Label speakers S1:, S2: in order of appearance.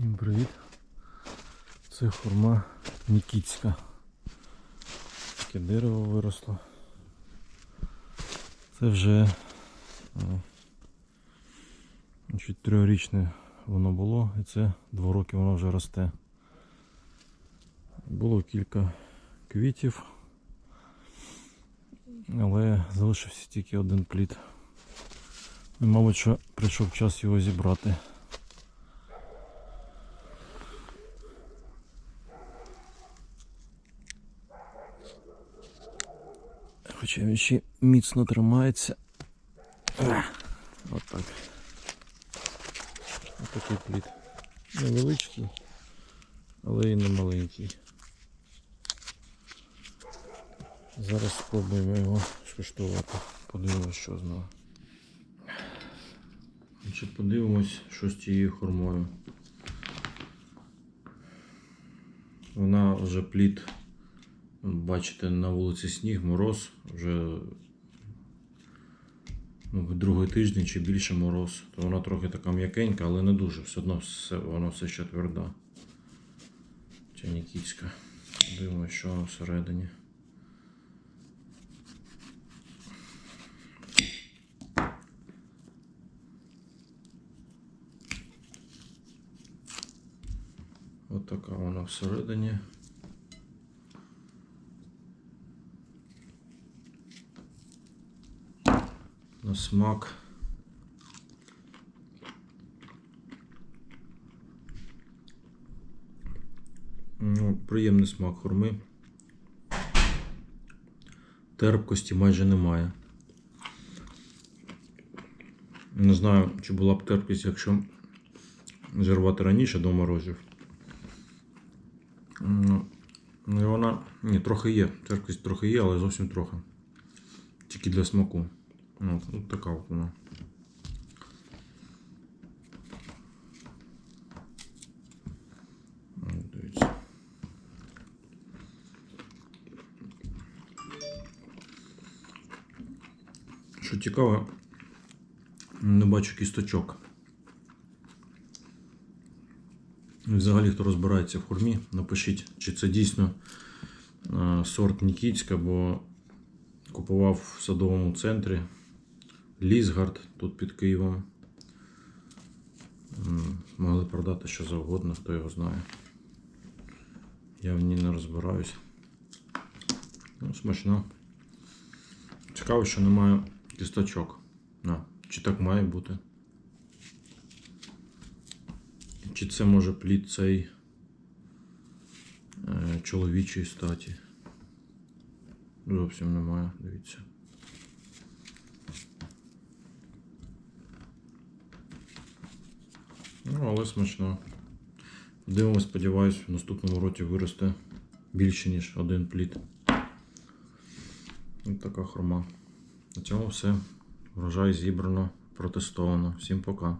S1: Всім привіт. Це хурма Нікітська. Таке дерево виросло. Це вже е, значить, трьохрічне воно було і це два роки воно вже росте. Було кілька квітів, але залишився тільки один плід. І, мабуть, що прийшов час його зібрати. Хоча він ще міцно тримається. Отак. Отакий плід. Невеличкий, але і не маленький. Зараз спробуємо його скуштувати. Подивимось, що з нього. Подивимось, що з цією хурмою. Вона вже плід Бачите, на вулиці сніг, мороз, вже ну, другий тиждень чи більше мороз, то вона трохи така м'якенька, але не дуже, все одно все, вона все ще тверда. Ця Нікітська. Дивимося, що всередині. Ось така вона всередині. На смак. Ну, приємний смак хурми. Терпкості майже немає. Не знаю, чи була б терпкість, якщо зірвати раніше до морозів. Ну, і вона. Ні, трохи є. Терпкість трохи є, але зовсім трохи. Тільки для смаку. Ну, от така от вона. Що цікаво, не бачу кісточок. Взагалі, хто розбирається в хурмі, напишіть, чи це дійсно е, сорт Нікітська, бо купував в садовому центрі. Лісгард тут під Києвом. Могли продати що завгодно, хто його знає. Я в ній не розбираюсь. Ну, смачно. Цікаво, що немає кісточок. А, чи так має бути? Чи це може плід цей е, чоловічої статі? Зовсім немає, дивіться. Ну, але смачно. Дивимось, сподіваюсь, в наступному році виросте більше, ніж один плід. Ось така хрома. На цьому все. Врожай зібрано, протестовано. Всім пока.